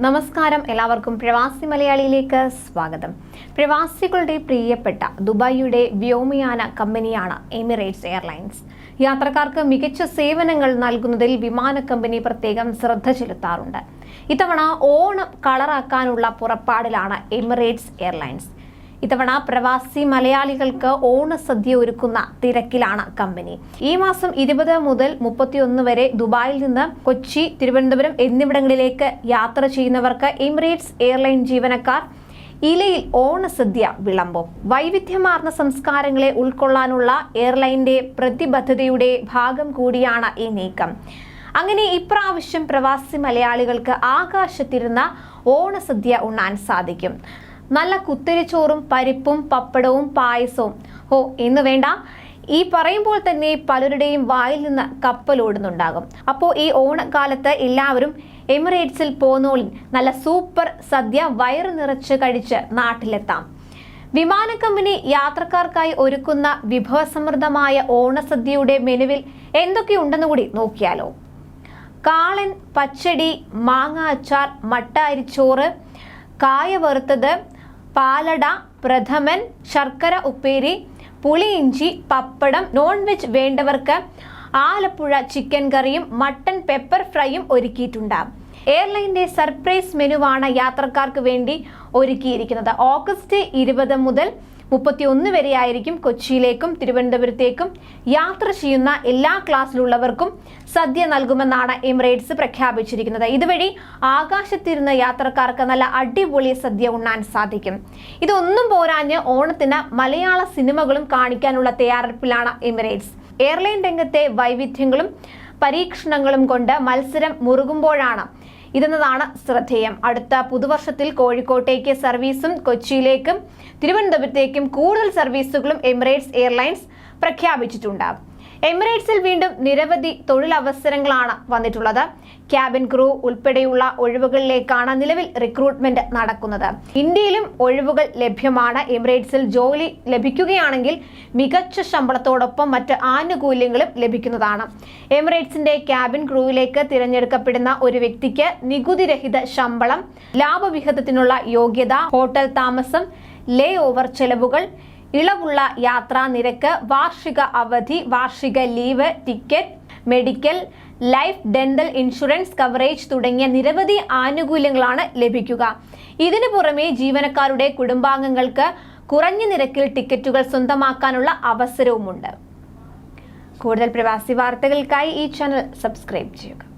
നമസ്കാരം. എല്ലാവർക്കും പ്രവാസി മലയാളിയിലേക്ക് സ്വാഗതം. പ്രവാസികളുടെ പ്രിയപ്പെട്ട ദുബായിയുടെ വ്യോമയാന കമ്പനിയാണ് എമിറേറ്റ്സ് എയർലൈൻസ്. യാത്രക്കാർക്ക് മികച്ച സേവനങ്ങൾ നൽകുന്നതിൽ വിമാന കമ്പനി പ്രത്യേകം ശ്രദ്ധ ചെലുത്താറുണ്ട്. ഇത്തവണ ഓണം കളറാക്കാനുള്ള പുറപ്പാടിലാണ് എമിറേറ്റ്സ് എയർലൈൻസ്. ഇത്തവണ പ്രവാസി മലയാളികൾക്ക് ഓണസദ്യ ഒരുക്കുന്ന തിരക്കിലാണ് കമ്പനി. ഈ മാസം ഇരുപത് മുതൽ മുപ്പത്തിയൊന്ന് വരെ ദുബായിൽ നിന്ന് കൊച്ചി തിരുവനന്തപുരം എന്നിവിടങ്ങളിലേക്ക് യാത്ര ചെയ്യുന്നവർക്ക് എമിറേറ്റ്സ് എയർലൈൻ ജീവനക്കാർ ഇലയിൽ ഓണസദ്യ വിളമ്പും. വൈവിധ്യമാർന്ന സംസ്കാരങ്ങളെ ഉൾക്കൊള്ളാനുള്ള എയർലൈന്റെ പ്രതിബദ്ധതയുടെ ഭാഗം കൂടിയാണ് ഈ നീക്കം. അങ്ങനെ ഇപ്രാവശ്യം പ്രവാസി മലയാളികൾക്ക് ആകാശത്തിരുന്ന ഓണസദ്യ ഉണ്ണാൻ സാധിക്കും. നല്ല കുത്തിരിച്ചോറും പരിപ്പും പപ്പടവും പായസവും. ഓ എന്ന് വേണ്ട. ഈ പറയുമ്പോൾ തന്നെ പലരുടെയും വായിൽ നിന്ന് കപ്പലോടുന്നുണ്ടാകും അപ്പോൾ ഈ ഓണക്കാലത്ത് എല്ലാവരും എമിറേറ്റ്സിൽ പോന്നോളിൻ. നല്ല സൂപ്പർ സദ്യ വയറ് നിറച്ച് കഴിച്ച് നാട്ടിലെത്താം. വിമാന കമ്പനി യാത്രക്കാർക്കായി ഒരുക്കുന്ന വിഭവസമൃദ്ധമായ ഓണസദ്യയുടെ മെനുവിൽ എന്തൊക്കെയുണ്ടെന്ന് കൂടി നോക്കിയാലോ. കാളൻ പച്ചടി മാങ്ങ അച്ചാർ മട്ട അരിച്ചോറ് കായ വറുത്തത് പാലട പ്രഥമൻ ശർക്കര ഉപ്പേരി പുളിയിഞ്ചി പപ്പടം നോൺ വെജ് വേണ്ടവർക്ക് ആലപ്പുഴ ചിക്കൻ കറിയും മട്ടൻ പെപ്പർ ഫ്രൈയും ഒരുക്കിയിട്ടുണ്ട്. എയർലൈന്റെ സർപ്രൈസ് മെനുവാണ് യാത്രക്കാർക്ക് വേണ്ടി ഒരുക്കിയിരിക്കുന്നത്. ഓഗസ്റ്റ് ഇരുപത് മുതൽ മുപ്പത്തിയൊന്ന് വരെയായിരിക്കും കൊച്ചിയിലേക്കും തിരുവനന്തപുരത്തേക്കും യാത്ര ചെയ്യുന്ന എല്ലാ ക്ലാസ്സിലുള്ളവർക്കും സദ്യ നൽകുമെന്നാണ് എമിറേറ്റ്സ് പ്രഖ്യാപിച്ചിരിക്കുന്നത്. ഇതുവഴി ആകാശത്തിരുന്ന യാത്രക്കാർക്ക് നല്ല അടിപൊളി സദ്യ ഉണ്ണാൻ സാധിക്കും. ഇതൊന്നും പോരാഞ്ഞ് ഓണത്തിന് മലയാള സിനിമകളും കാണിക്കാനുള്ള തയ്യാറെടുപ്പിലാണ് എമിറേറ്റ്സ്. എയർലൈൻ രംഗത്തെ വൈവിധ്യങ്ങളും പരീക്ഷണങ്ങളും കൊണ്ട് മത്സരം മുറുകുമ്പോഴാണ് ഇതെന്നതാണ് ശ്രദ്ധേയം. അടുത്ത പുതുവർഷത്തിൽ കോഴിക്കോട്ടേക്ക് സർവീസും കൊച്ചിയിലേക്കും തിരുവനന്തപുരത്തേക്കും കൂടുതൽ സർവീസുകളും എമിറേറ്റ്സ് എയർലൈൻസ് പ്രഖ്യാപിച്ചിട്ടുണ്ട് എമിറേറ്റ്സിൽ വീണ്ടും നിരവധി തൊഴിലവസരങ്ങളാണ് വന്നിട്ടുള്ളത്. ക്യാബിൻ ക്രൂ ഉൾപ്പെടെയുള്ള ഒഴിവുകളിലേക്കാണ് നിലവിൽ റിക്രൂട്ട്മെന്റ് നടക്കുന്നത്. ഇന്ത്യയിലും ഒഴിവുകൾ ലഭ്യമാണ്. എമിറേറ്റ്സിൽ ജോലി ലഭിക്കുകയാണെങ്കിൽ മികച്ച ശമ്പളത്തോടൊപ്പം മറ്റ് ആനുകൂല്യങ്ങളും ലഭിക്കുന്നതാണ്. എമിറേറ്റ്സിന്റെ ക്യാബിൻ ക്രൂവിലേക്ക് തിരഞ്ഞെടുക്കപ്പെടുന്ന ഒരു വ്യക്തിക്ക് നികുതിരഹിത ശമ്പളം ലാഭവിഹിതത്തിനുള്ള യോഗ്യത ഹോട്ടൽ താമസം ലേ ഓവർ ചെലവുകൾ ഇളവുള്ള യാത്രാ നിരക്ക് വാർഷിക അവധി വാർഷിക leave ticket medical life dental insurance coverage തുടങ്ങിയ നിരവധി ആനുകൂല്യങ്ങളാണ് ലഭിക്കുക. ഇതിനു പുറമെ ജീവനക്കാരുടെ കുടുംബാംഗങ്ങൾക്ക് കുറഞ്ഞ നിരക്കിൽ ടിക്കറ്റുകൾ സ്വന്തമാക്കാനുള്ള അവസരവുമുണ്ട്. കൂടുതൽ പ്രവാസി വാർത്തകൾക്കായി ഈ ചാനൽ സബ്സ്ക്രൈബ് ചെയ്യുക.